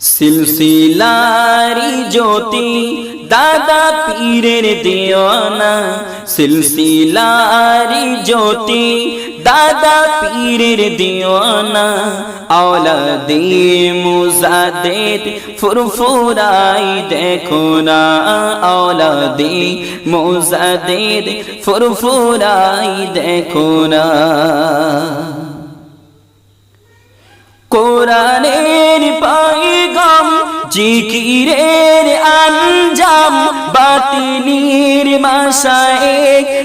সিলসিলারি জ্যোতি, দাদা পীরের দেওয়ানা। সিলসিলারি জ্যোতি, দাদা পীরের দেওয়ানা। আওলাদে মুজাদেদ ফুরফুরাই দেখো না। আওলাদে মুজাদেদ ফুরফুরাই দেখো না। জিকিরের আঞ্জাম বাতিনির মাসায়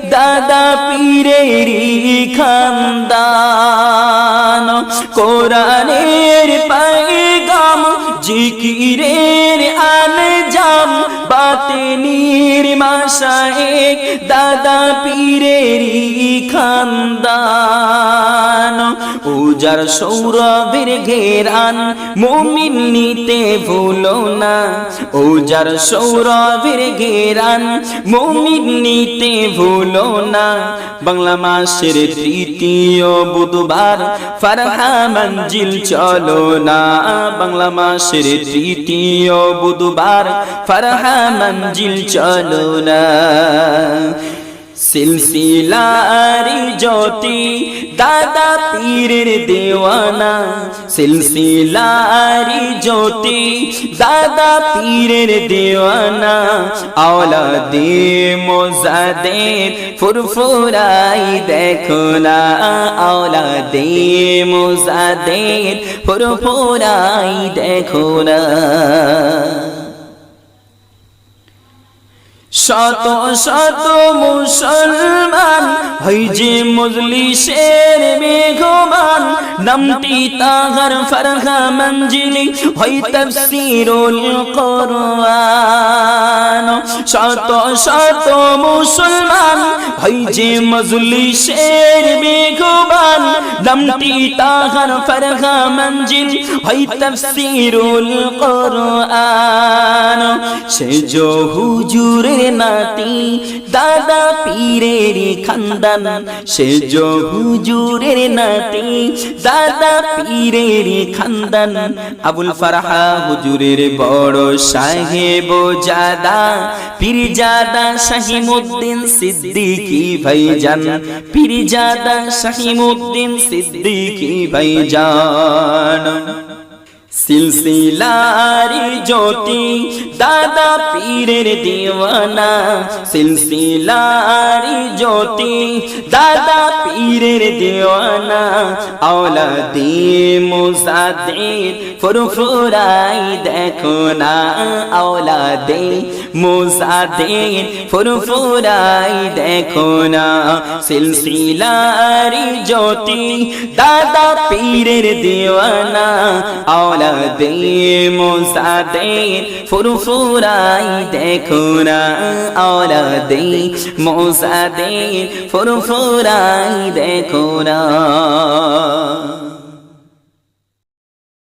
দাদা পীরের খান কোরআনের পাইগাম জিকিরের আঞ্জাম বাতিনির মাসায় দাদা পীরের খানদান। উজার সৌরভের ঘেরান মুমিন নিতে ভুলো না। উজার সৌরভের ঘেরান মুমিন নিতে ভুলো না। বাংলা মাসের তৃতীয় বুধবার ফারহা মঞ্জিল চলো না। বাংলা মাসের তৃতীয় বুধবার ফারহা মঞ্জিল চলো না সিলসিলারি জ্যোতি দাদা পীরের দেওয়ানা। সিলসিলারি জ্যোতি দাদা পীরের দেওয়ানা। আওলাদে মোজাদের ফুরফুরাই দেখো না। আওলাদে মোজাদের ফুরফুরাই দেখো না। শত শত মুসলমান হই যে মজলিসের মেঘমান, নামটি তাহার ফরহা মঞ্জিলি হই তফসিরুল কোরআন। শত শত মুসলমান হই যে মজলিসের মেঘমান, নামটি তাহার ফরহা মঞ্জিল হই তফসিরুল কোরআন। সে জো হুজুরের নাতি, দাদা পীরের খানদান। সে জো হুজুরের নাতি, দাদা পীরের খানদান। আবুল ফারহা হুজুরের বড় সাহেব জাদা পীর জাদা শাহিমুদ্দিন সিদ্দিকি ভাইজান। পীর জাদা শাহিমুদ্দিন সিদ্দিকি ভাইজান। সিলসিলারি জ্যোতি, দাদা পীরের দিওয়ানা। সিলসিলারি জ্যোতি, দাদা পীরের দিওয়ানা। আওলাদি মুসাদের ফুরফুরাই দেখো না। আওলাদে মুসাদের ফুরফুরাই দেখো না। সিলসিলারি জ্যোতি, দাদা পীরের দিওয়ানা। আওলাদে মুসাদের ফুরফুরাই দেখো না আওলাদে। মুসাদের ফুরফুরাই দেখো না।